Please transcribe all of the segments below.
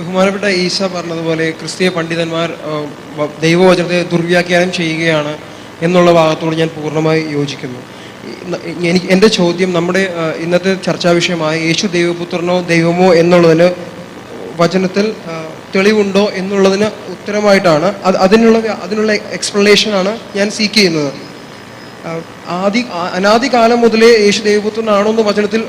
ബഹുമാനപ്പെട്ട ഈസ പറഞ്ഞതുപോലെ ക്രിസ്തീയ പണ്ഡിതന്മാർ ദൈവവചനത്തെ ദുർവ്യാഖ്യാനം ചെയ്യുകയാണ് എന്നുള്ള ഭാഗത്തോട് ഞാൻ പൂർണമായി യോജിക്കുന്നു. എനിക്ക് എന്റെ ചോദ്യം നമ്മുടെ ഇന്നത്തെ ചർച്ചാ വിഷയമായ യേശു ദൈവപുത്രനോ ദൈവമോ എന്നുള്ളതിന് വചനത്തിൽ തെളിവുണ്ടോ എന്നുള്ളതിന് ഉത്തരമായിട്ടാണ് അത് അതിനുള്ള അതിനുള്ള എക്സ്പ്ലനേഷനാണ് ഞാൻ സീക്ക് ചെയ്യുന്നത്. ആദി അനാദി അനാദികാലം മുതലേ യേശു ദൈവപുത്രനാണോ എന്ന് വചനത്തിൽ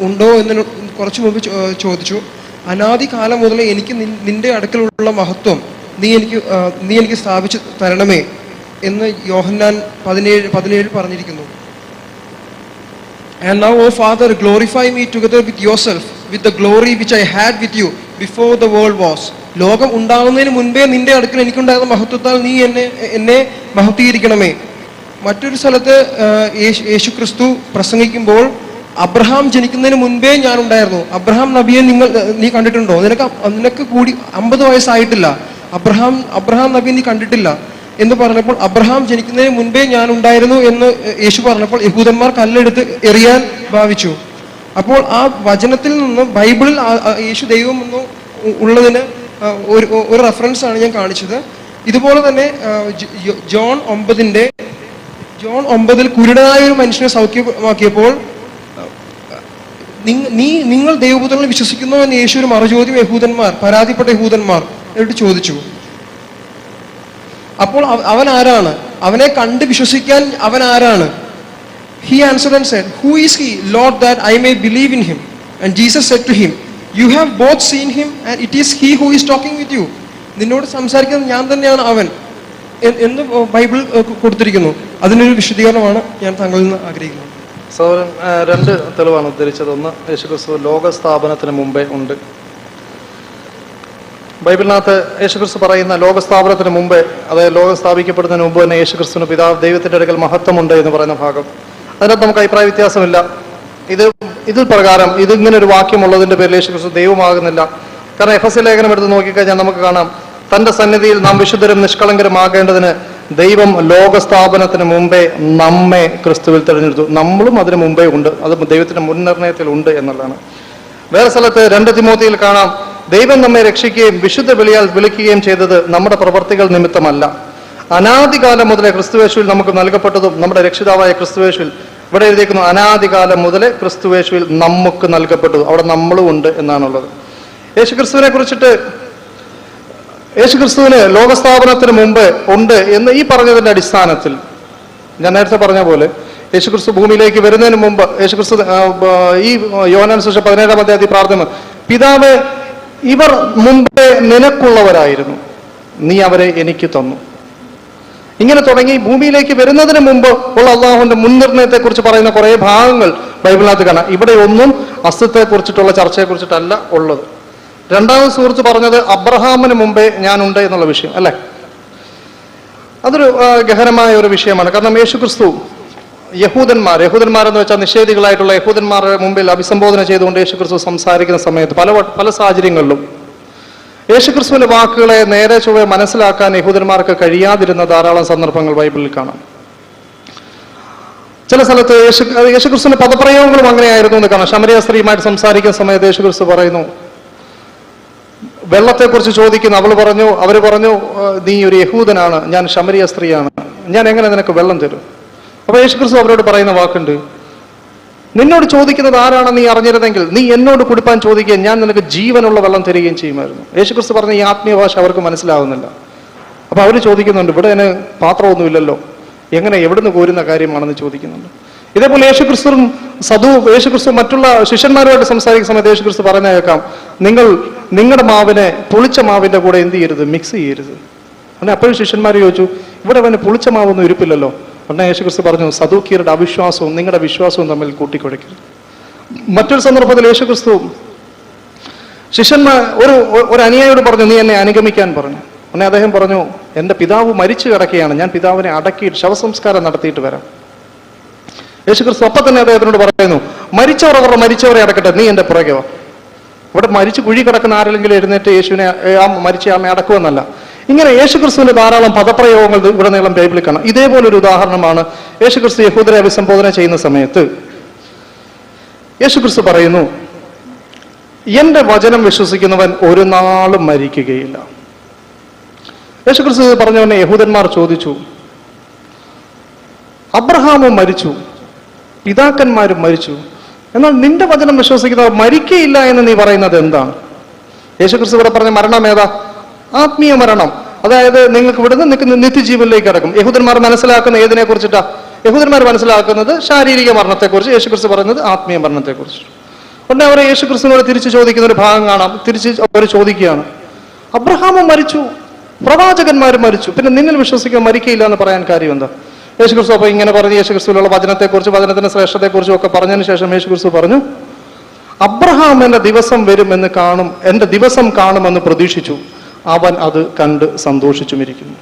ഉണ്ടോ എന്ന് കുറച്ച് മുമ്പ് ചോ- ഏഹ്, കാലം മുതൽ എനിക്ക് നിന്റെ അടുക്കലുള്ള മഹത്വം നീ എനിക്ക് നീ എനിക്ക് സ്ഥാപിച്ചു തരണമേ എന്ന് യോഹന്നാൻ പതിനേഴ് പതിനേഴ് പറഞ്ഞിരിക്കുന്നു. And now O Father glorify me together with yourself with the glory which I had with you before the world was ലോകം ഉണ്ടാകുന്നതിന് മുൻപേ നിന്റെ അടുക്കൽ എനിക്കുണ്ടായിരുന്ന മഹത്വത്താൽ നീ എന്നെ എന്നെ മഹത്വീകരിക്കണമേ. മറ്റൊരു സ്ഥലത്ത് യേശു ക്രിസ്തു പ്രസംഗിക്കുമ്പോൾ അബ്രഹാം ജനിക്കുന്നതിന് മുൻപേ ഞാൻ ഉണ്ടായിരുന്നു അബ്രഹാം നബിയെ നിങ്ങൾ നീ കണ്ടിട്ടുണ്ടോ? നിനക്ക് നിനക്ക് കൂടി അമ്പത് വയസ്സായിട്ടില്ല. അബ്രഹാം അബ്രഹാം നബിയെ നീ കണ്ടിട്ടില്ല എന്ന് പറഞ്ഞപ്പോൾ അബ്രഹാം ജനിക്കുന്നതിന് മുൻപേ ഞാൻ ഉണ്ടായിരുന്നു എന്ന് യേശു പറഞ്ഞപ്പോൾ യഹൂദന്മാർ കല്ലെടുത്ത് എറിയാൻ ഭാവിച്ചു. അപ്പോൾ ആ വചനത്തിൽ നിന്ന് ബൈബിളിൽ യേശു ദൈവം എന്ന് ഉള്ളതിന് ഒരു ഒരു റെഫറൻസ് ആണ് ഞാൻ കാണിച്ചത്. ഇതുപോലെ തന്നെ ജോൺ ഒമ്പതിന്റെ ജോൺ ഒമ്പതിൽ കുരുടനായ ഒരു മനുഷ്യനെ സൗഖ്യമാക്കിയപ്പോൾ നീ നിങ്ങൾ ദൈവപുത്രനെ വിശ്വസിക്കുന്നു എന്ന് യേശു ഒരു മറുചോദ്യം യഹൂദന്മാർ പരാതിപ്പെട്ട യഹൂദന്മാർ എന്നിട്ട് ചോദിച്ചു. അപ്പോൾ അവൻ ആരാണ്? അവനെ കണ്ട് വിശ്വസിക്കാൻ അവൻ ആരാണ്? He answer and said who is he Lord that I may believe in him and Jesus said to him you have both seen him and it is he who is talking with you നിന്നോട് സംസാരിക്കുന്നത് ഞാൻ തന്നെയാണ് അവൻ. എന്ന് Bible കൊടുത്തിരിക്കുന്നു. അതിനൊരു വിശദീകരണമാണ് ഞാൻ താങ്കളിൽ നിന്ന് ആഗ്രഹിക്കുന്നത്. സഹോദരൻ രണ്ട് തെളിവാണ് ഉദ്ധരിച്ചത്. ഒന്ന് യേശുക്രിസ്തു ലോകസ്ഥാപനത്തിന് മുമ്പേ ഉണ്ട്. ബൈബിളിനകത്ത് യേശുക്രിസ്തു പറയുന്ന ലോകസ്ഥാപനത്തിന് മുമ്പേ അതായത് ലോകം സ്ഥാപിക്കപ്പെടുന്നതിന് മുമ്പ് തന്നെ യേശുക്രിസ്തുവിന് പിതാവ് ദൈവത്തിന്റെ അടുക്കൽ മഹത്വമുണ്ട് എന്ന് പറയുന്ന ഭാഗം. അതിനകത്ത് നമുക്ക് അഭിപ്രായ വ്യത്യാസമില്ല. ഇത് ഇതിൽ പ്രകാരം ഇതിങ്ങനെ ഒരു വാക്യമുള്ളതിന്റെ പേരിൽ യേശുക്രിസ്തു ദൈവമാകുന്നില്ല. കാരണം എഫ് എസ് ലേഖനം എടുത്ത് നോക്കിക്കഴിഞ്ഞാൽ നമുക്ക് കാണാം തന്റെ സന്നിധിയിൽ നാം വിശുദ്ധരും നിഷ്കളങ്കരുമാകേണ്ടതിന് ദൈവം ലോകസ്ഥാപനത്തിന് മുമ്പേ നമ്മെ ക്രിസ്തുവിൽ തിരഞ്ഞെടുത്തു. നമ്മളും അതിന് മുമ്പേ ഉണ്ട്. അത് ദൈവത്തിന്റെ മുൻനിർണയത്തിൽ ഉണ്ട് എന്നുള്ളതാണ്. വേറെ സ്ഥലത്ത് രണ്ട് തിമോത്തിയിൽ കാണാം. ദൈവം നമ്മെ രക്ഷിക്കുകയും വിശുദ്ധ വിളിയാൽ വിളിക്കുകയും ചെയ്തത് നമ്മുടെ പ്രവർത്തികൾ നിമിത്തമല്ല. അനാദികാലം മുതലേ ക്രിസ്തുവേശുവിൽ നമുക്ക് നൽകപ്പെട്ടതും നമ്മുടെ രക്ഷിതാവായ ക്രിസ്തുവേശുവിൽ ഇവിടെ എഴുതിയിരിക്കുന്നു അനാദികാലം മുതലേ ക്രിസ്തുവേശുവിൽ നമുക്ക് നൽകപ്പെട്ടു അവിടെ നമ്മളും ഉണ്ട് എന്നാണുള്ളത്. യേശു ക്രിസ്തുവിനെ കുറിച്ചിട്ട് യേശുക്രിസ്തുവിന് ലോകസ്ഥാപനത്തിന് മുമ്പ് ഉണ്ട് എന്ന് ഈ പറഞ്ഞതിന്റെ അടിസ്ഥാനത്തിൽ ഞാൻ നേരത്തെ പറഞ്ഞ പോലെ യേശുക്രിസ്തു ഭൂമിയിലേക്ക് വരുന്നതിന് മുമ്പ് യേശുക്രിസ്തു ഈ യോനാൻ പതിനേഴാം അധ്യായത്തിൽ പ്രാർത്ഥന പിതാവ് ഇവർ മുമ്പേ നിനക്കുള്ളവരായിരുന്നു. നീ അവരെ എനിക്ക് തന്നു. ഇങ്ങനെ തുടങ്ങി ഭൂമിയിലേക്ക് വരുന്നതിന് മുമ്പ് ഉള്ള അള്ളാഹുവിന്റെ മുൻനിർണയത്തെ കുറിച്ച് പറയുന്ന കുറേ ഭാഗങ്ങൾ ബൈബിളിനകത്ത് കാണാം. ഇവിടെ ഒന്നും അസ്തിത്വത്തെ കുറിച്ചിട്ടുള്ള ചർച്ചയെ കുറിച്ചിട്ടല്ല ഉള്ളത്. രണ്ടാമത് സുഹൃത്ത് പറഞ്ഞത് അബ്രഹാമിന് മുമ്പേ ഞാനുണ്ട് എന്നുള്ള വിഷയം അല്ലേ? അതൊരു ഗഹനമായ ഒരു വിഷയമാണ്. കാരണം യേശു ക്രിസ്തു യഹൂദന്മാർ യഹൂദന്മാരെന്ന് വെച്ചാൽ നിഷേധികളായിട്ടുള്ള യഹൂദന്മാരുടെ മുമ്പിൽ അഭിസംബോധന ചെയ്തുകൊണ്ട് യേശു ക്രിസ്തു സംസാരിക്കുന്ന സമയത്ത് പല പല സാഹചര്യങ്ങളിലും യേശു യേശുക്രിസ്തുവിന്റെ വാക്കുകളെ നേരെ ചൊവ്വെ മനസ്സിലാക്കാൻ യഹൂദന്മാർക്ക് കഴിയാതിരുന്ന ധാരാളം സന്ദർഭങ്ങൾ ബൈബിളിൽ കാണാം. ചില സ്ഥലത്ത് യേശു യേശുക്രിസ്തുവിന്റെ പദപ്രയോഗങ്ങളും അങ്ങനെയായിരുന്നു എന്ന് കാണാം. ശമരിയ സ്ത്രീയുമായിട്ട് സംസാരിക്കുന്ന സമയത്ത് യേശുക്രിസ്തു പറയുന്നു വെള്ളത്തെക്കുറിച്ച് ചോദിക്കുന്നു അവൾ പറഞ്ഞു അവർ പറഞ്ഞു നീ ഒരു യഹൂദനാണ് ഞാൻ ശമരിയ സ്ത്രീയാണ്. ഞാൻ എങ്ങനെ നിനക്ക് വെള്ളം തരും? അപ്പൊ യേശുക്രിസ്തു അവരോട് പറയുന്ന വാക്കുണ്ട് നിന്നോട് ചോദിക്കുന്നത് ആരാണെന്ന് നീ അറിഞ്ഞിരുന്നെങ്കിൽ നീ എന്നോട് കുടിപ്പാൻ ചോദിക്കുകയും ഞാൻ നിനക്ക് ജീവനുള്ള വെള്ളം തരികയും ചെയ്യുമായിരുന്നു. യേശുക്രിസ്തു പറഞ്ഞ ഈ ആത്മീയ ഭാഷ അവർക്ക് മനസ്സിലാവുന്നില്ല. അപ്പൊ അവർ ചോദിക്കുന്നുണ്ട് ഇവിടെ അതിന് പാത്രമൊന്നുമില്ലല്ലോ. എങ്ങനെ എവിടുന്ന് കോരുന്ന കാര്യമാണെന്ന് ചോദിക്കുന്നുണ്ട്. ഇതേപോലെ യേശുക്രിസ്തുവും സദു യേശുക്രിസ്തു മറ്റുള്ള ശിഷ്യന്മാരുമായിട്ട് സംസാരിക്കുന്ന സമയത്ത് യേശുക്രിസ്തു ക്രിസ്തു കേൾക്കാം നിങ്ങൾ നിങ്ങളുടെ മാവിനെ പുളിച്ച മാവിന്റെ കൂടെ എന്ത് ചെയ്യരുത്? മിക്സ് ചെയ്യരുത്. അങ്ങനെ അപ്പോഴും ശിഷ്യന്മാർ ചോദിച്ചു ഇവിടെ അവന് പുളിച്ച മാവൊന്നും ഇരിപ്പില്ലല്ലോ. ഉടനെ യേശുക്രിസ്തു പറഞ്ഞു സദൂക്കിയരുടെ അവിശ്വാസവും നിങ്ങളുടെ വിശ്വാസവും തമ്മിൽ കൂട്ടിക്കുഴയ്ക്കരുത് മറ്റൊരു സന്ദർഭത്തിൽ യേശുക്രിസ്തു ശിഷ്യന്മാർ ഒരു ഒരു അനുയായോട് പറഞ്ഞു നീ എന്നെ അനുഗമിക്കാൻ പറഞ്ഞു. ഉടനെ അദ്ദേഹം പറഞ്ഞു എന്റെ പിതാവ് മരിച്ചു കിടക്കുകയാണ് ഞാൻ പിതാവിനെ അടക്കിയിട്ട് ശവസംസ്കാരം നടത്തിയിട്ട് വരാം. യേശുക്രിസ്തു അപ്പം തന്നെ അദ്ദേഹത്തിനോട് പറയുന്നു മരിച്ചവർ അവരുടെ മരിച്ചവരെ അടക്കട്ടെ നീ എന്റെ പുറകെ വാ. ഇവിടെ മരിച്ചു കുഴി കിടക്കുന്ന ആരെങ്കിലും എഴുന്നേറ്റ് യേശുവിനെ ആ മരിച്ച ആമ അടക്കുമെന്നല്ല. ഇങ്ങനെ യേശുക്രിസ്തുവിന്റെ ധാരാളം പദപ്രയോഗങ്ങൾ ഇവിടെ നീളം ബൈബിളിൽ കാണാം. ഇതേപോലെ ഒരു ഉദാഹരണമാണ് യേശുക്രിസ്തു യഹൂദരെ അഭിസംബോധന ചെയ്യുന്ന സമയത്ത്. യേശുക്രിസ്തു പറയുന്നു എന്റെ വചനം വിശ്വസിക്കുന്നവൻ ഒരു നാളും മരിക്കുകയില്ല. യേശുക്രിസ്തു പറഞ്ഞവനെ യഹൂദന്മാർ ചോദിച്ചു അബ്രഹാമും മരിച്ചു പിതാക്കന്മാരും മരിച്ചു. എന്നാൽ നിന്റെ വചനം വിശ്വസിക്കുന്നവർ മരിക്കയില്ല എന്ന് നീ പറയുന്നത് എന്താണ്? യേശുക്രിസ്തു ഇവിടെ പറഞ്ഞ മരണം ഏതാ? ആത്മീയ മരണം. അതായത് നിങ്ങൾക്ക് ഇവിടുന്ന് നിൽക്കുന്ന നിത്യജീവനിലേക്ക് കിടക്കും യഹൂദന്മാർ മനസ്സിലാക്കുന്ന ഏതിനെ കുറിച്ചിട്ടാ? യഹൂദന്മാർ മനസ്സിലാക്കുന്നത് ശാരീരിക മരണത്തെക്കുറിച്ച് യേശുക്രിസ്തു പറയുന്നത് ആത്മീയ മരണത്തെക്കുറിച്ച്. ഉടനെ അവർ യേശുക്രിസ്തുവിനോട് തിരിച്ചു ചോദിക്കുന്ന ഒരു ഭാഗം കാണാം. തിരിച്ച് അവർ ചോദിക്കുകയാണ്. അബ്രഹാമും മരിച്ചു. പ്രവാചകന്മാരും മരിച്ചു. പിന്നെ നിന്നിൽ വിശ്വസിക്കാൻ മരിക്കയില്ല എന്ന് പറയാൻ കാര്യം എന്താ? യേശുക്രിസ്തു അപ്പോൾ ഇങ്ങനെ പറഞ്ഞ് യേശുക്രിസ്തുവിലുള്ള വചനത്തെക്കുറിച്ച് വചനത്തിന്റെ ശ്രേഷ്ഠത്തെക്കുറിച്ചും ഒക്കെ പറഞ്ഞതിന് ശേഷം യേശു ക്രിസ്തു പറഞ്ഞു അബ്രഹാം എന്റെ ദിവസം വരുമെന്ന് കാണും എന്റെ ദിവസം കാണുമെന്ന് പ്രതീക്ഷിച്ചു. അവൻ അത് കണ്ട് സന്തോഷിച്ചുമിരിക്കുന്നു.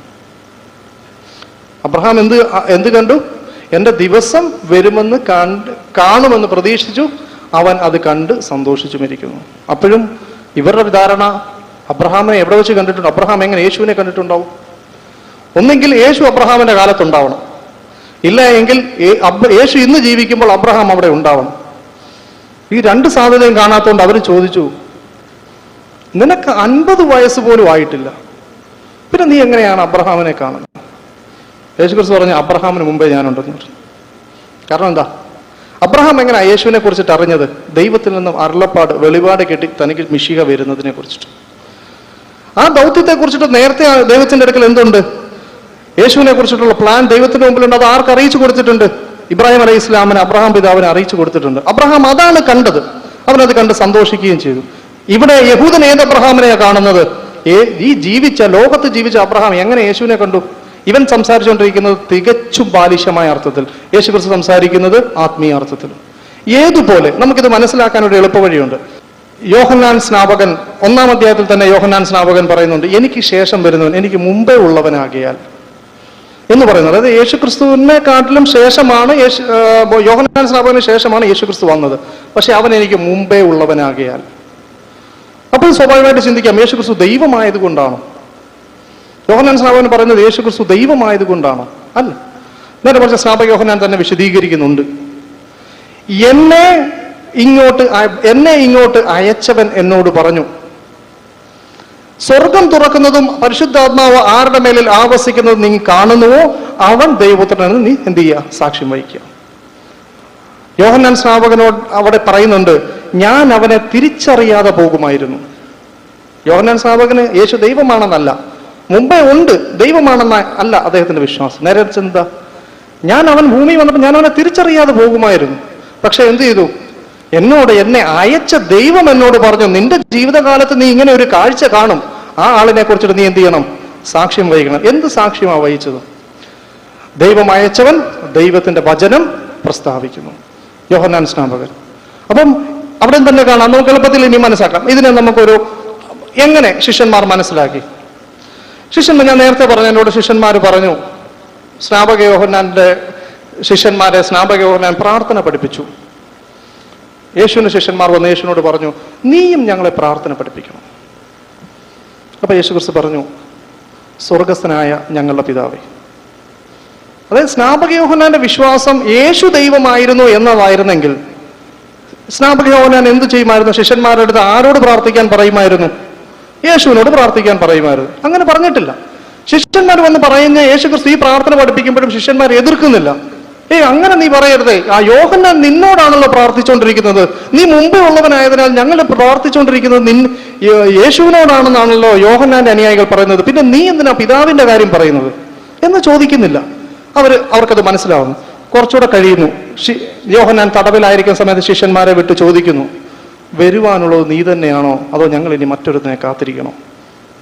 അബ്രഹാം എന്ത് എന്ത് കണ്ടു? എന്റെ ദിവസം വരുമെന്ന് കണ്ട് കാണുമെന്ന് പ്രതീക്ഷിച്ചു. അവൻ അത് കണ്ട് സന്തോഷിച്ചുമിരിക്കുന്നു. അപ്പോഴും ഇവരുടെ ധാരണ അബ്രഹാമിനെ എവിടെ വെച്ച് കണ്ടിട്ടുണ്ട്? അബ്രഹാം എങ്ങനെ യേശുവിനെ കണ്ടിട്ടുണ്ടാവും? ഒന്നെങ്കിൽ യേശു അബ്രഹാമിന്റെ കാലത്തുണ്ടാവണം. ഇല്ല എങ്കിൽ യേശു ഇന്ന് ജീവിക്കുമ്പോൾ അബ്രഹാം അവിടെ ഉണ്ടാവണം. ഈ രണ്ട് സാധ്യതയും കാണാത്തതുകൊണ്ട് അവർ ചോദിച്ചു നിനക്ക് അൻപത് വയസ്സ് പോലും ആയിട്ടില്ല. പിന്നെ നീ എങ്ങനെയാണ് അബ്രഹാമിനെ കാണുന്നത്? യേശു യേശുക്രിസ്തു പറഞ്ഞു അബ്രഹാമിന് മുമ്പേ ഞാനുണ്ടെന്ന് പറഞ്ഞു. കാരണം എന്താ? അബ്രഹാം എങ്ങനെയാണ് യേശുവിനെ കുറിച്ചിട്ട് അറിഞ്ഞത്? ദൈവത്തിൽ നിന്നും അരുളപ്പാട് വെളിപാട് കെട്ടി തനിക്ക് മിഷിക വരുന്നതിനെ കുറിച്ചിട്ട്. ആ ദൗത്യത്തെ കുറിച്ചിട്ട് നേരത്തെ ദൈവത്തിന്റെ അടുക്കൽ എന്തുണ്ട്? യേശുവിനെ കുറിച്ചിട്ടുള്ള പ്ലാൻ ദൈവത്തിന്റെ മുമ്പിലുണ്ട്. അത് ആർക്ക് അറിയിച്ചു കൊടുത്തിട്ടുണ്ട്? ഇബ്രാഹിം അലൈഹി ഇസ്ലാമിന് അബ്രഹാം പിതാവിനെ അറിയിച്ചു കൊടുത്തിട്ടുണ്ട്. അബ്രഹാം അതാണ് കണ്ടത്. അവനത് കണ്ട് സന്തോഷിക്കുകയും ചെയ്തു. ഇവിടെ യഹൂദൻ ഏത് അബ്രഹാമിനെയാണ് കാണുന്നത്? ഈ ജീവിച്ച ലോകത്ത് ജീവിച്ച അബ്രഹാം എങ്ങനെ യേശുവിനെ കണ്ടു? ഇവൻ സംസാരിച്ചുകൊണ്ടിരിക്കുന്നത് തികച്ചും ബാലിശമായ അർത്ഥത്തിൽ. യേശു ക്രിസ്തു സംസാരിക്കുന്നത് ആത്മീയ അർത്ഥത്തിൽ ഏതുപോലെ? നമുക്കിത് മനസ്സിലാക്കാൻ ഒരു എളുപ്പവഴിയുണ്ട്. യോഹന്നാൻ സ്നാപകൻ ഒന്നാം അധ്യായത്തിൽ തന്നെ യോഹന്നാൻ സ്നാപകൻ പറയുന്നുണ്ട് എനിക്ക് ശേഷം വരുന്നവൻ എനിക്ക് മുമ്പേ ഉള്ളവനാകിയാൽ എന്ന് പറയുന്നത്. അതായത് യേശു ക്രിസ്തുവിനെ കാട്ടിലും ശേഷമാണ് യേശു യോഹനാൻ സ്നാപകന് ശേഷമാണ് യേശുക്രിസ്തു വന്നത്. പക്ഷെ അവൻ എനിക്ക് മുമ്പേ ഉള്ളവനാകിയാൽ. അപ്പോൾ സ്വാഭാവികമായിട്ട് ചിന്തിക്കാം യേശുക്രിസ്തു ദൈവമായത് കൊണ്ടാണോ യോഹനാൻ സ്നാപകൻ പറയുന്നത് യേശുക്രിസ്തു ദൈവമായത് കൊണ്ടാണോ അല്ല. നേരെ കുറച്ച് സ്നാപക യോഹന്നാൻ തന്നെ വിശദീകരിക്കുന്നുണ്ട്. എന്നെ ഇങ്ങോട്ട് എന്നെ ഇങ്ങോട്ട് അയച്ചവൻ എന്നോട് പറഞ്ഞു. സ്വർഗം തുറക്കുന്നതും പരിശുദ്ധാത്മാവ് ആരുടെ മേലിൽ ആവസിക്കുന്നതും നീ കാണുന്നുവോ അവൻ ദൈവപുത്രനെന്ന് നീ എന്ത് ചെയ്യുക? സാക്ഷ്യം വഹിക്കുക. യോഹന്നാൻ സ്നാപകനോട് അവിടെ പറയുന്നുണ്ട് ഞാൻ അവനെ തിരിച്ചറിയാതെ പോകുമായിരുന്നു. യോഹന്നാൻ സ്നാപകന് യേശു ദൈവമാണെന്നല്ല മുമ്പേ ഉണ്ട് ദൈവമാണെന്ന അല്ല അദ്ദേഹത്തിന്റെ വിശ്വാസം. നേരെ ചിന്ത ഞാൻ അവൻ ഭൂമി വന്നപ്പോൾ ഞാൻ അവനെ തിരിച്ചറിയാതെ പോകുമായിരുന്നു. പക്ഷെ എന്ത് ചെയ്തു? എന്നോട് എന്നെ അയച്ച ദൈവം എന്നോട് പറഞ്ഞു നിന്റെ ജീവിതകാലത്ത് നീ ഇങ്ങനെ ഒരു കാഴ്ച കാണും. ആ ആളിനെ കുറിച്ചിട്ട് നീ എന്ത് ചെയ്യണം? സാക്ഷ്യം വഹിക്കണം. എന്ത് സാക്ഷ്യമാ വഹിച്ചത്? ദൈവം അയച്ചവൻ ദൈവത്തിന്റെ വചനം പ്രസ്താവിക്കുന്നു. യോഹന്നാൻ സ്നാപകൻ. അപ്പം അവിടെ തന്നെ കാണാം? നമുക്ക് എളുപ്പത്തിൽ ഇനി മനസ്സിലാക്കാം. ഇതിനെ നമുക്കൊരു എങ്ങനെ ശിഷ്യന്മാർ മനസ്സിലാക്കി? ശിഷ്യന്മാർ ഞാൻ നേരത്തെ പറഞ്ഞു എന്നോട് ശിഷ്യന്മാർ പറഞ്ഞു സ്നാപക യോഹനാന്റെ ശിഷ്യന്മാരെ സ്നാപക യോഹന്നാൻ പ്രാർത്ഥന പഠിപ്പിച്ചു. യേശുവിന് ശിഷ്യന്മാർ വന്ന് യേശുവിനോട് പറഞ്ഞു നീയും ഞങ്ങളെ പ്രാർത്ഥന പഠിപ്പിക്കണം. അപ്പൊ യേശുക്രിസ്തു പറഞ്ഞു സ്വർഗസ്ഥനായ ഞങ്ങളുടെ പിതാവേ. അതായത് സ്നാപക യോഹന്നാന്റെ വിശ്വാസം യേശു ദൈവമായിരുന്നു എന്നതായിരുന്നെങ്കിൽ സ്നാപക യോഹന്നാൻ എന്ത് ചെയ്യുമായിരുന്നു? ശിഷ്യന്മാരുടെ അടുത്ത് ആരോട് പ്രാർത്ഥിക്കാൻ പറയുമായിരുന്നു? യേശുവിനോട് പ്രാർത്ഥിക്കാൻ പറയുമായിരുന്നു. അങ്ങനെ പറഞ്ഞിട്ടില്ല. ശിഷ്യന്മാർ വന്ന് പറയുന്ന യേശു ക്രിസ്തു ഈ പ്രാർത്ഥന പഠിപ്പിക്കുമ്പോഴും ശിഷ്യന്മാർ എതിർക്കുന്നില്ല. ഏയ് അങ്ങനെ നീ പറയരുത്. ആ യോഹന്നാൻ നിന്നോടാണല്ലോ പ്രാർത്ഥിച്ചുകൊണ്ടിരിക്കുന്നത് നീ മുമ്പേ ഉള്ളവനായതിനാൽ ഞങ്ങൾ പ്രാർത്ഥിച്ചുകൊണ്ടിരിക്കുന്നത് നിൻ യേശുവിനോടാണെന്നാണല്ലോ യോഹന്നാന്റെ അനുയായികൾ പറയുന്നത്. പിന്നെ നീ എന്തിനാ പിതാവിന്റെ കാര്യം പറയുന്നത്? എന്ന് ചോദിക്കുന്നില്ല. അവർ അവർക്കത് മനസ്സിലാവുന്നു. കുറച്ചുകൂടെ കഴിയുന്നു. യോഹന്നാൻ തടവിലായിരിക്കുന്ന സമയത്ത് ശിഷ്യന്മാരെ വിട്ട് ചോദിക്കുന്നു. വരുവാനുള്ളത് നീ തന്നെയാണോ? അതോ ഞങ്ങൾ ഇനി മറ്റൊരുത്തിനെ കാത്തിരിക്കണോ?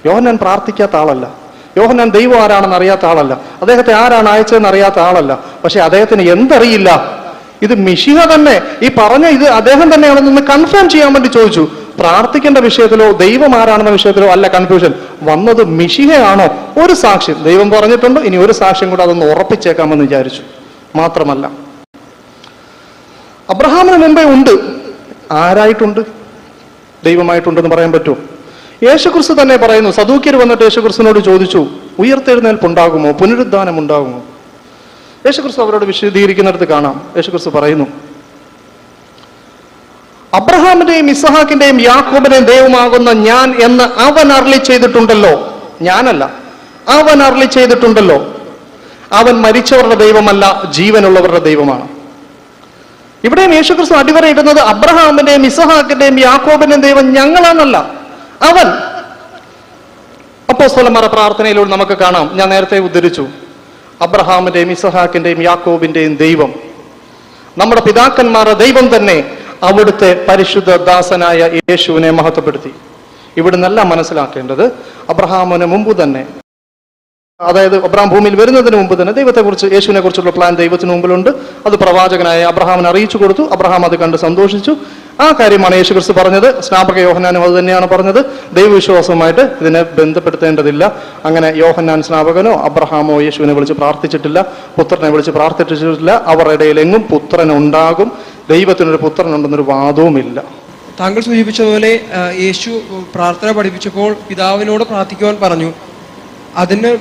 യോഹന്നാൻ പ്രാർത്ഥിക്കാത്ത ആളല്ല. യോഹന്നാൻ ദൈവം ആരാണെന്ന് അറിയാത്ത ആളല്ല. അദ്ദേഹത്തെ ആരാണ് അയച്ചതെന്ന് അറിയാത്ത ആളല്ല. പക്ഷെ അദ്ദേഹത്തിന് എന്തറിയില്ല? ഇത് മിഷിഹ തന്നെ. ഈ പറഞ്ഞ ഇത് അദ്ദേഹം തന്നെയാണെന്ന് കൺഫേം ചെയ്യാൻ വേണ്ടി ചോദിച്ചു. പ്രാർത്ഥിക്കേണ്ട വിഷയത്തിലോ ദൈവം ആരാണെന്ന വിഷയത്തിലോ അല്ല കൺഫ്യൂഷൻ വന്നത് മിഷിഹയാണോ ഒരു സാക്ഷ്യം. ദൈവം പറഞ്ഞിട്ടുണ്ട്. ഇനി ഒരു സാക്ഷ്യം കൂടെ അതൊന്ന് ഉറപ്പിച്ചേക്കാമെന്ന് വിചാരിച്ചു. മാത്രമല്ല. അബ്രഹാമിന് മുമ്പേ ഉണ്ട്. ആരായിട്ടുണ്ട്? ദൈവമായിട്ടുണ്ടെന്ന് പറയാൻ പറ്റുമോ? യേശുക്രിസ്തു തന്നെ പറയുന്നു സദൂക്യർ വന്നിട്ട് യേശുക്രിസ്തുവിനോട് ചോദിച്ചു ഉയർത്തെഴുന്നേൽപ്പ് ഉണ്ടാകുമോ പുനരുദ്ധാനം ഉണ്ടാകുമോ യേശുക്രിസ്തു അവരോട് വിശദീകരിക്കുന്നിടത്ത് കാണാം. യേശുക്രിസ്തു പറയുന്നു അബ്രഹാമിന്റെയും ഇസഹാക്കിന്റെയും യാക്കോബിന്റെയും ദൈവമാകുന്ന ഞാൻ എന്ന് അവൻ അരളി ചെയ്തിട്ടുണ്ടല്ലോ. ഞാനല്ല. അവൻ അർളി ചെയ്തിട്ടുണ്ടല്ലോ. അവൻ മരിച്ചവരുടെ ദൈവമല്ല ജീവനുള്ളവരുടെ ദൈവമാണ്. ഇവിടെയും യേശുക്രിസ്തു അടിവരയിടുന്നത് അബ്രഹാമിന്റെയും ഇസഹാക്കിന്റെയും യാക്കോബിന്റെയും ദൈവം ഞങ്ങളാണല്ല അവൻ. അപ്പോസ്തലന്മാരുടെ പ്രാർത്ഥനയിലൂടെ നമുക്ക് കാണാം. ഞാൻ നേരത്തെ ഉദ്ധരിച്ചു. അബ്രഹാമിന്റെയും ഇസഹാക്കിന്റെയും യാക്കോബിന്റെയും ദൈവം. നമ്മുടെ പിതാക്കന്മാരുടെ ദൈവം തന്നെ അവിടുത്തെ പരിശുദ്ധ ദാസനായ യേശുവിനെ മഹത്വപ്പെടുത്തി. ഇവിടുന്നല്ല മനസ്സിലാക്കേണ്ടത് അബ്രഹാമിന് മുമ്പ് തന്നെ. അതായത് അബ്രഹാം ഭൂമിയിൽ വരുന്നതിന് മുമ്പ് തന്നെ ദൈവത്തെക്കുറിച്ച് യേശുവിനെ കുറിച്ചുള്ള പ്ലാൻ ദൈവത്തിന് മുമ്പിലുണ്ട്. അത് പ്രവാചകനായ അബ്രഹാമിനെ അറിയിച്ചു കൊടുത്തു. അബ്രഹാം അത് കണ്ട് സന്തോഷിച്ചു. ആ കാര്യമാണ് യേശു ക്രിസ്തു പറഞ്ഞത്. സ്നാപക യോഹനാനും അത് തന്നെയാണ് പറഞ്ഞത്. ദൈവവിശ്വാസവുമായിട്ട് ഇതിനെ ബന്ധപ്പെടുത്തേണ്ടതില്ല. അങ്ങനെ യോഹന്നാൻ സ്നാപകനോ അബ്രഹാമോ യേശുവിനെ വിളിച്ച് പ്രാർത്ഥിച്ചിട്ടില്ല. പുത്രനെ വിളിച്ച് പ്രാർത്ഥിച്ചിട്ടില്ല. അവരുടെ പുത്രൻ ഉണ്ടാകും ദൈവത്തിനൊരു പുത്രൻ ഉണ്ടെന്നൊരു വാദവുമില്ല. താങ്കൾ സൂചിപ്പിച്ചതുപോലെ യേശു പ്രാർത്ഥന പഠിപ്പിച്ചപ്പോൾ പിതാവിനോട് പ്രാർത്ഥിക്കുവാൻ പറഞ്ഞു. അതിന്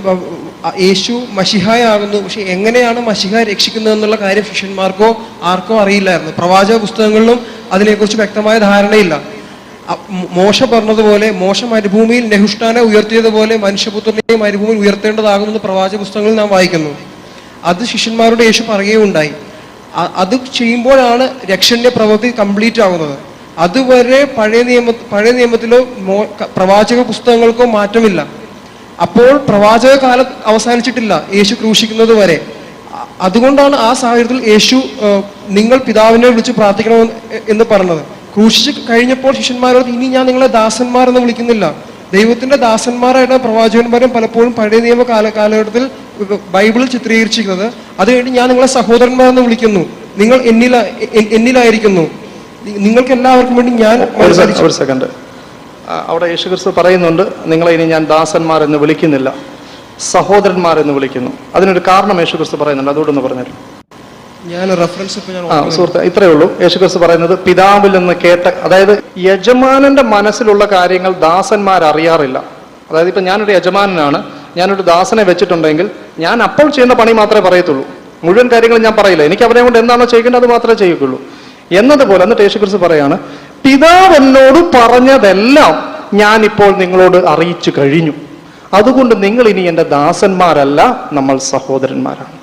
യേശു മഷിഹായാകുന്നു. പക്ഷെ എങ്ങനെയാണ് മഷിഹ രക്ഷിക്കുന്നത് എന്നുള്ള കാര്യം ശിഷ്യന്മാർക്കോ ആർക്കോ അറിയില്ലായിരുന്നു. പ്രവാചക പുസ്തകങ്ങളിലും അതിനെക്കുറിച്ച് വ്യക്തമായ ധാരണയില്ല. മോശം പറഞ്ഞതുപോലെ മോശം മരുഭൂമിയിൽ നെഹുഷ്ടാനെ ഉയർത്തിയതുപോലെ മനുഷ്യപുത്രനെ മരുഭൂമിയിൽ ഉയർത്തേണ്ടതാകുമെന്ന് പ്രവാചക പുസ്തകങ്ങളിൽ നാം വായിക്കുന്നു. അത് ശിഷ്യന്മാരുടെ യേശു പറയുകയുണ്ടായി. അത് ചെയ്യുമ്പോഴാണ് രക്ഷന്റെ പ്രവൃത്തി കംപ്ലീറ്റ് ആകുന്നത്. അതുവരെ പഴയ നിയമ പഴയ നിയമത്തിലോ പ്രവാചക പുസ്തകങ്ങൾക്കോ മാറ്റമില്ല. അപ്പോൾ പ്രവാചക കാലം അവസാനിച്ചിട്ടില്ല യേശു ക്രൂശിക്കുന്നത് വരെ. അതുകൊണ്ടാണ് ആ സാഹചര്യത്തിൽ യേശു നിങ്ങൾ പിതാവിനെ വിളിച്ച് പ്രാർത്ഥിക്കണമെന്ന് എ- എന്ന് പറഞ്ഞത്. ക്രൂശിച്ച് കഴിഞ്ഞപ്പോൾ ശിഷ്യന്മാരോട് ഇനി ഞാൻ നിങ്ങളെ ദാസന്മാർ എന്ന് വിളിക്കുന്നില്ല. ദൈവത്തിന്റെ ദാസന്മാരായിട്ടാണ് പ്രവാചകന്മാരും പലപ്പോഴും പഴയ നിയമ കാല കാലഘട്ടത്തിൽ ബൈബിളിൽ ചിത്രീകരിച്ചിരിക്കുന്നത്. അത് കഴിഞ്ഞ് ഞാൻ നിങ്ങളെ സഹോദരന്മാർ എന്ന് വിളിക്കുന്നു. നിങ്ങൾ എന്നില എന്നിലായിരിക്കുന്നു. നിങ്ങൾക്ക് എല്ലാവർക്കും വേണ്ടി ഞാൻ ഒരു സെക്കൻഡ് അവിടെ യേശു ക്രിസ്തു പറയുന്നുണ്ട് നിങ്ങളെ ഇനി ഞാൻ ദാസന്മാർ എന്ന് വിളിക്കുന്നില്ല സഹോദരന്മാർ എന്ന് വിളിക്കുന്നു. അതിനൊരു കാരണം യേശു ക്രിസ്തു പറയുന്നുണ്ട് അതുകൊണ്ടൊന്ന് പറഞ്ഞു ഞാൻ റെഫറൻസ് ആ സുഹൃത്ത് ഇത്രയേ ഉള്ളൂ. യേശുക്രിസ്തു പറയുന്നത് പിതാവിൽ നിന്ന് കേട്ട അതായത് യജമാനന്റെ മനസ്സിലുള്ള കാര്യങ്ങൾ ദാസന്മാർ അറിയാറില്ല. അതായത് ഇപ്പൊ ഞാനൊരു യജമാനനാണ്. ഞാനൊരു ദാസനെ വെച്ചിട്ടുണ്ടെങ്കിൽ ഞാൻ അപ്പോൾ ചെയ്യുന്ന പണി മാത്രമേ പറയത്തുള്ളൂ. മുഴുവൻ കാര്യങ്ങളും ഞാൻ പറയില്ല. എനിക്ക് അവരെ കൊണ്ട് എന്താണോ ചെയ്യേണ്ടത് അത് മാത്രമേ ചെയ്യുള്ളൂ എന്നതുപോലെ എന്നിട്ട് യേശുക്രിസ്തു പറയാണ് പിതാവ് എന്നോട് പറഞ്ഞതെല്ലാം ഞാൻ ഇപ്പോൾ നിങ്ങളോട് അറിയിച്ചു കഴിഞ്ഞു. അതുകൊണ്ട് നിങ്ങൾ ഇനി എന്റെ ദാസന്മാരല്ല നമ്മൾ സഹോദരന്മാരാണ്.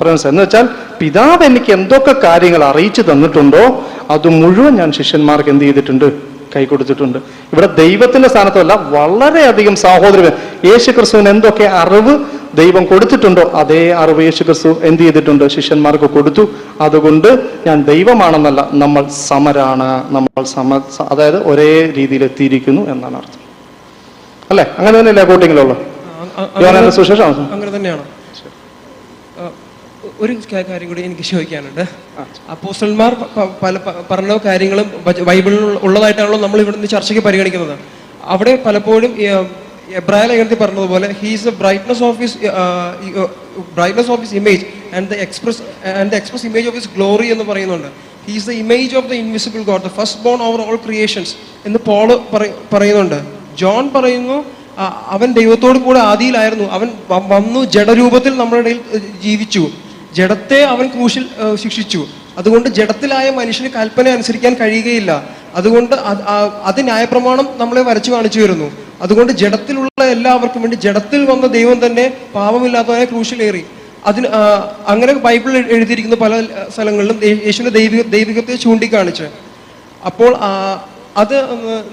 പറയുന്നത് എന്ന് വെച്ചാൽ പിതാവ് എനിക്ക് എന്തൊക്കെ കാര്യങ്ങൾ അറിയിച്ചു തന്നിട്ടുണ്ടോ അത് മുഴുവൻ ഞാൻ ശിഷ്യന്മാർക്ക് എന്ത് ചെയ്തിട്ടുണ്ട് കൈ കൊടുത്തിട്ടുണ്ട് ഇവിടെ ദൈവത്തിന്റെ സ്ഥാനത്തല്ല വളരെയധികം സഹോദരൻ യേശു ക്രിസ്തുവിന് എന്തൊക്കെ അറിവ് ദൈവം കൊടുത്തിട്ടുണ്ടോ അതേ അറിവ് യേശു ക്രിസ്തു എന്ത് ചെയ്തിട്ടുണ്ട് ശിഷ്യന്മാർക്ക് കൊടുത്തു. അതുകൊണ്ട് ഞാൻ ദൈവമാണെന്നല്ല നമ്മൾ സമരാണ് നമ്മൾ സമ അതായത് ഒരേ രീതിയിൽ എത്തിയിരിക്കുന്നു എന്നാണ് അർത്ഥം. അല്ലെ? അങ്ങനെ തന്നെയല്ലേ കോട്ടിങ്ങിലുള്ള സുശേഷം അങ്ങനെ- തന്നെയാണ്. ഒരു കാര്യം കൂടി എനിക്ക് ചോദിക്കാനുണ്ട്. അപ്പോസ്റ്റന്മാർ പല പറഞ്ഞ കാര്യങ്ങളും ബൈബിളിൽ ഉള്ളതായിട്ടാണല്ലോ നമ്മൾ ഇവിടുന്ന് ചർച്ചയ്ക്ക് പരിഗണിക്കുന്നത്. അവിടെ പലപ്പോഴും എബ്രായ ലേഖനത്തിൽ പറഞ്ഞതുപോലെ he's a brightness of his brightness of his image and the express and the express image of his glory എന്ന് പറയുന്നുണ്ട്. He's the image of the invisible God the firstborn over all creations എന്ന് Paul പറയുന്നുണ്ട്. John പറയുന്നു അവൻ ദൈവത്തോട് കൂടെ ആദിയിലായിരുന്നു. അവൻ വന്നു ജഡരൂപത്തിൽ നമ്മുടെ ഇടയിൽ ജീവിച്ചു. ജഡത്തെ അവൻ ക്രൂശിൽ ശിക്ഷിച്ചു. അതുകൊണ്ട് ജഡത്തിലായ മനുഷ്യന് കൽപ്പന അനുസരിക്കാൻ കഴിയുകയില്ല. അതുകൊണ്ട് അത് ന്യായപ്രമാണം നമ്മളെ വരച്ചു കാണിച്ചു വരുന്നു അതുകൊണ്ട് ജഡത്തിലുള്ള എല്ലാവർക്കും വേണ്ടി ജഡത്തിൽ വന്ന ദൈവം തന്നെ പാപമില്ലാത്തവനെ ക്രൂശിലേറി അതിന് അങ്ങനെ ബൈബിളിൽ എഴുതിയിരിക്കുന്ന പല സ്ഥലങ്ങളിലും യേശുവിന്റെ ദൈവിക ദൈവികത്തെ ചൂണ്ടിക്കാണിച്ച്. അപ്പോൾ അത്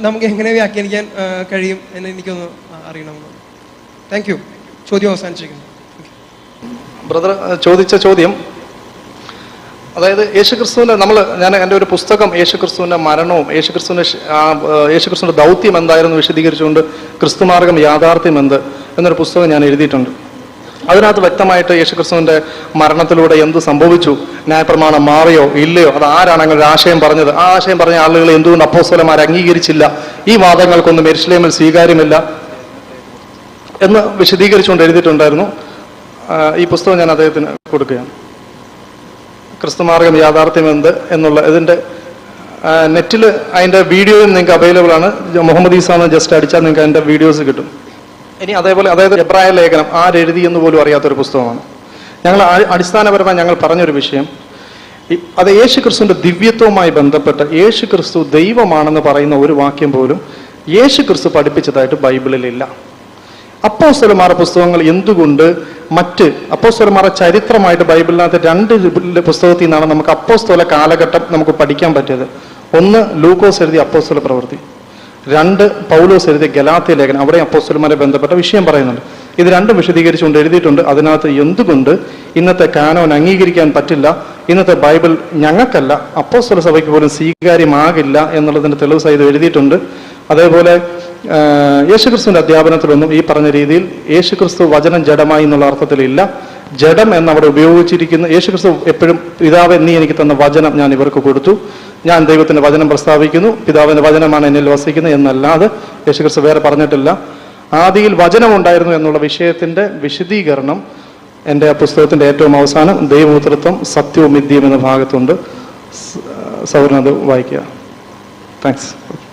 നമുക്ക് എങ്ങനെ വ്യാഖ്യാനിക്കാൻ കഴിയും എന്ന് എനിക്കൊന്ന് അറിയണമെന്ന് താങ്ക് യു ചോദ്യം അവസാനിച്ചിരിക്കുന്നു. ബ്രദർ ചോദിച്ച ചോദ്യം. അതായത് യേശുക്രിസ്തുവിന്റെ നമ്മൾ ഞാൻ എന്റെ ഒരു പുസ്തകം യേശുക്രിസ്തുവിന്റെ മരണവും യേശുക്രിസ്തുവിന്റെ യേശുക്രിസ്തുവിന്റെ ദൗത്യം എന്തായിരുന്നു വിശദീകരിച്ചുകൊണ്ട് ക്രിസ്തുമാർഗം യാഥാർത്ഥ്യം എന്ത് എന്നൊരു പുസ്തകം ഞാൻ എഴുതിയിട്ടുണ്ട്. അതിനകത്ത് വ്യക്തമായിട്ട് യേശുക്രിസ്തുവിന്റെ മരണത്തിലൂടെ എന്ത് സംഭവിച്ചു? ന്യായപ്രമാണം മാറിയോ ഇല്ലയോ? അത് ആരാണ് അങ്ങനെ ഒരു ആശയം പറഞ്ഞത്? ആ ആശയം പറഞ്ഞ ആളുകൾ എന്തുകൊണ്ട് അപ്പോസ്തലന്മാർ അംഗീകരിച്ചില്ല? ഈ വാദങ്ങൾക്കൊന്നും എരുസലേമിൽ സ്വീകാര്യമില്ല എന്ന് വിശദീകരിച്ചുകൊണ്ട് എഴുതിയിട്ടുണ്ടായിരുന്നു. ഈ പുസ്തകം ഞാൻ അദ്ദേഹത്തിന് കൊടുക്കുകയാണ്. ക്രിസ്തുമാർഗം യാഥാർത്ഥ്യം എന്ത് എന്നുള്ള ഇതിന്റെ നെറ്റിൽ അതിന്റെ വീഡിയോയും നിങ്ങൾക്ക് അവൈലബിൾ ആണ്. മുഹമ്മദ് ഈസാന്ന് ജസ്റ്റ് അടിച്ചാൽ നിങ്ങൾക്ക് അതിന്റെ വീഡിയോസ് കിട്ടും. ഇനി അതേപോലെ അതായത് എബ്രായ ലേഖനം ആരെഴുതി എന്ന് പോലും അറിയാത്തൊരു പുസ്തകമാണ്. ഞങ്ങൾ അടിസ്ഥാനപരമായി ഞങ്ങൾ പറഞ്ഞൊരു വിഷയം അത് യേശു ക്രിസ്തുവിന്റെ ദിവ്യത്വവുമായി ബന്ധപ്പെട്ട് യേശു ക്രിസ്തു ദൈവമാണെന്ന് പറയുന്ന ഒരു വാക്യം പോലും യേശു ക്രിസ്തു പഠിപ്പിച്ചതായിട്ട് ബൈബിളിലില്ല. അപ്പോസ്തലന്മാരുടെ പുസ്തകങ്ങൾ എന്തുകൊണ്ട് മറ്റ് അപ്പോസ്തലന്മാരുടെ ചരിത്രമായിട്ട് ബൈബിളിനകത്ത് രണ്ട് പുസ്തകത്തിൽ നിന്നാണ് നമുക്ക് അപ്പോസ്തോല കാലഘട്ടം നമുക്ക് പഠിക്കാൻ പറ്റിയത്. ഒന്ന് ലൂക്കോസ് എഴുതിയ അപ്പോസ്തല പ്രവൃത്തി. രണ്ട് പൗലോസ് എഴുതിയ ഗലാത്യ ലേഖനം. അവിടെ അപ്പോസ്തലന്മാരെ ബന്ധപ്പെട്ട വിഷയം പറയുന്നുണ്ട്. ഇത് രണ്ടും വിശദീകരിച്ചുകൊണ്ട് എഴുതിയിട്ടുണ്ട്. അതിനകത്ത് എന്തുകൊണ്ട് ഇന്നത്തെ കാനോൻ അംഗീകരിക്കാൻ പറ്റില്ല? ഇന്നത്തെ ബൈബിൾ ഞങ്ങൾക്കല്ല. അപ്പോസ്തല സഭയ്ക്ക് പോലും സ്വീകാര്യമാകില്ല എന്നുള്ളതിന്റെ തെളിവ് സഹിതം എഴുതിയിട്ടുണ്ട്. അതേപോലെ ആ, യേശുക്രിസ്തുവിന്റെ അധ്യാപനത്തിലൊന്നും ഈ പറഞ്ഞ രീതിയിൽ യേശുക്രിസ്തു വചനം ജഡമായി എന്നുള്ള അർത്ഥത്തിലില്ല ജഡം എന്നവിടെ ഉപയോഗിച്ചിരിക്കുന്ന. യേശുക്രിസ്തു എപ്പോഴും പിതാവ് നീ എനിക്ക് തന്ന വചനം ഞാൻ ഇവർക്ക് കൊടുത്തു. ഞാൻ ദൈവത്തിന്റെ വചനം പ്രസ്താവിക്കുന്നു. പിതാവിന്റെ വചനമാണ് എന്നിൽ വസിക്കുന്നത് എന്നല്ലാതെ യേശുക്രിസ്തു വേറെ പറഞ്ഞിട്ടില്ല. ആദിയിൽ വചനം ഉണ്ടായിരുന്നു എന്നുള്ള വിഷയത്തിന്റെ വിശദീകരണം എന്റെ പുസ്തകത്തിന്റെ ഏറ്റവും അവസാനം ദൈവമൂത്രത്വം സത്യവും മിഥ്യം എന്ന ഭാഗത്തുണ്ട്. സൗരനത് വായിക്കുക. താങ്ക്സ്.